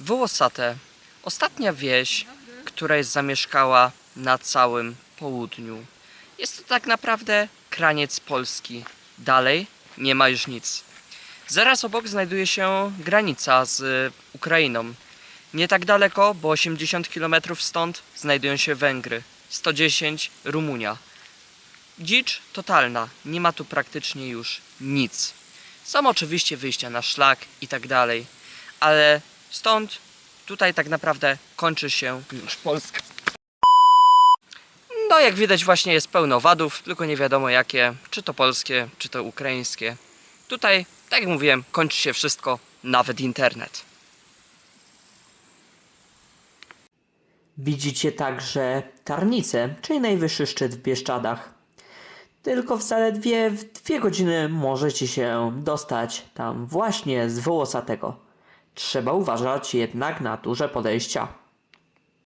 Wołosate. Ostatnia wieś, która jest zamieszkała na całym południu. Jest to tak naprawdę kraniec Polski. Dalej nie ma już nic. Zaraz obok znajduje się granica z Ukrainą. Nie tak daleko, bo 80 km stąd znajdują się Węgry, 110 Rumunia. Dzicz totalna, nie ma tu praktycznie już nic. Są oczywiście wyjścia na szlak i tak dalej, ale stąd tutaj tak naprawdę kończy się już Polska. No jak widać właśnie jest pełno wadów, tylko nie wiadomo jakie, czy to polskie, czy to ukraińskie. Tutaj, tak jak mówiłem, kończy się wszystko, nawet internet. Widzicie także Tarnicę, czyli najwyższy szczyt w Bieszczadach. Tylko w zaledwie w dwie godziny możecie się dostać tam właśnie z Wołosatego. Trzeba uważać jednak na duże podejścia.